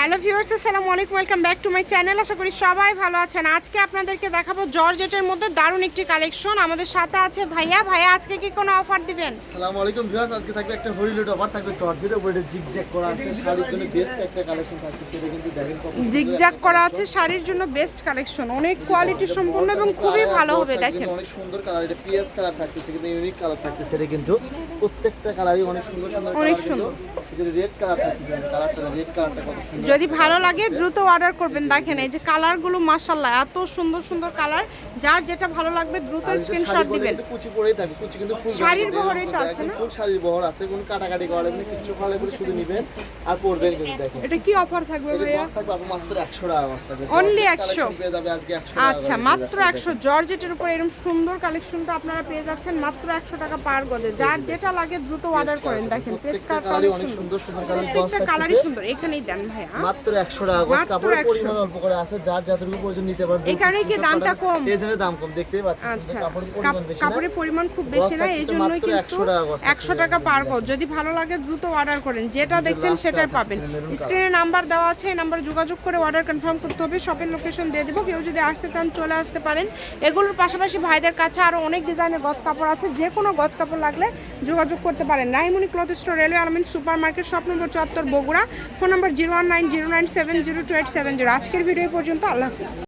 Hello viewers আসসালামু আলাইকুম welcome back to my channel. আশা করি সবাই ভালো আছেন। আজকে আপনাদেরকে দেখাবো জর্জেটের মধ্যে দারুণ একটি কালেকশন। আমাদের সাথে আছে ভাইয়া। ভাইয়া আজকে কি কোনো অফার দিবেন? আসসালামু আলাইকুম ভিউয়ার্স আজকে থাকবে একটা হরিলুট অফার থাকবে জর্জের উপরে জিগজ্যাগ করা আছে। শাড়ির জন্য বেস্ট একটা কালেকশন থাকছে সেটা কিন্তু দেখেন জিগজ্যাগ করা আছে শাড়ির জন্য বেস্ট কালেকশন অনেক কোয়ালিটি সম্পূর্ণ এবং খুবই ভালো হবে দেখেন। অনেক সুন্দর কালার এটা পিএস কালার থাকতেছে কিন্তু ইউনিক কালার থাকতেছে এটা কিন্তু প্রত্যেকটা কালারই অনেক সুন্দর সুন্দর অনেক সুন্দর। রেড কালার থাকতেছে কালারটা রেড কালারটা কত সুন্দর যদি ভালো লাগে দ্রুত অর্ডার করবেন। দেখেন এই যে কালারগুলো মাশাল্লাহ এত সুন্দর সুন্দর কালার যার যেটা ভালো লাগবে দ্রুত স্ক্রিনশট দিবেন। কুচি পরেই থাকবে কুচি কিন্তু ফুল শাড়ির বহরই তো আছে না? ফুল শাড়ির বহর আছে কোনো কাটাকাটি করা নেই কিছু করা করে শুধু নেবেন আর পরবেন কিন্তু দেখেন। এটা কি অফার থাকবে ভাইয়া? মাছ থাকবে মাত্র 100 টাকা মাছ থাকবে। জর্জেট 100 পেয়ে যাবে আজকে 100 টাকা আচ্ছা মাত্র পেয়ে একশো। যাচ্ছে, জর্জেটের উপর এরকম সুন্দর কালেকশনটা আপনারা পেয়ে যাচ্ছেন মাত্র একশো টাকা পার গজে। যার যেটা লাগে দ্রুত অর্ডার করেন দেখেন পেস্ট কার্ড অনেক সুন্দর। সুন্দর কালার কালারই সুন্দর। এখানেই দেন ভাইয়া মাত্র 100 টাকা মাত্র কাপড়ের পরিমাণ অল্প করে আছে যার যতটুকু প্রয়োজন নিতে পারবেন এই কারণেই কি দামটা কম? এই জন্য দাম কম দেখতেই পাচ্ছেন আচ্ছা। কাপড়ের পরিমাণ বেশি কাপড়ের পরিমাণ খুব বেশি না এই মাত্র কিন্তু 100 টাকা গজ একশো টাকা পার গজ যদি ভালো লাগে দ্রুত অর্ডার করেন। যেটা দেখছেন সেটাই পাবেন। স্ক্রিনে নাম্বার দেওয়া আছে এই নাম্বার যোগাযোগ করে অর্ডার কনফার্ম করতে হবে। শপের লোকেশন দিয়ে দেবো। কেউ যদি আসতে চান চলে আসতে পারেন। এগুলোর পাশাপাশি ভাইদের কাছে আরও অনেক ডিজাইনের গজ কাপড় আছে। যে কোনো গজ কাপড় লাগলে যোগাযোগ করতে পারেন। Raimoni cloth store railway Almin super market shop number চুয়াত্তর Bogura. Phone number zero one nine zero nine seven zero two eight seven zero. আজকের ভিডিও পর্যন্ত আল্লাহ হাফিজ।